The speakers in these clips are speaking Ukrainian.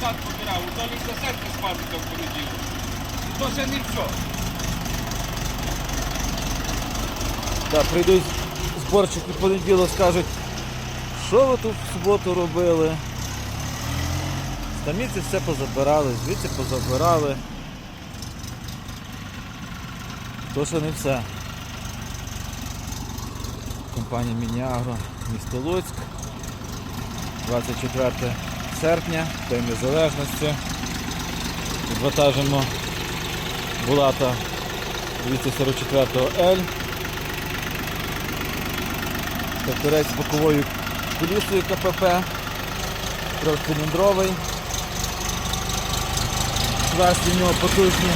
так побирав, у долі сусідки з пазика в понеділок. І то ще не все. Да, прийдуть зборщики в понеділок, скажуть, що ви тут в суботу робили. Стаміці все позабирали, звідси позабирали. То ще не все. Компанія Мініагро, місто Луцьк. 24 серпня, День Незалежності. Відвантажимо Булата 244 L. Тракторець з боковою кулісою КПП, трьохциліндровий. Класні в нього потужні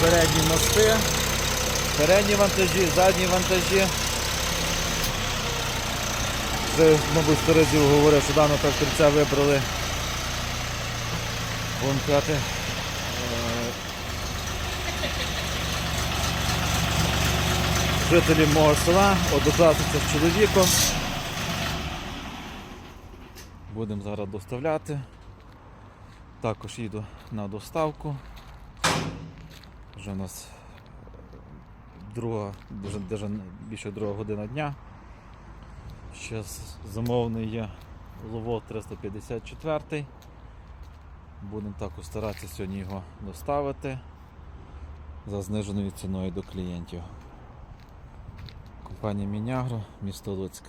передні мости, передні вантажі, задні вантажі. Вже, мабуть, сто разів говорив, що даного тракторця вибрали. Будемо казати, е, жителі мого села, однокласниця з чоловіком. Будемо зараз доставляти. Також їду на доставку. Вже у нас друга, дуже більше друга година дня. Ще замовний є Лово 354. Будемо також старатися сьогодні його доставити за зниженою ціною до клієнтів. Компанія Мінягро, місто Луцьк.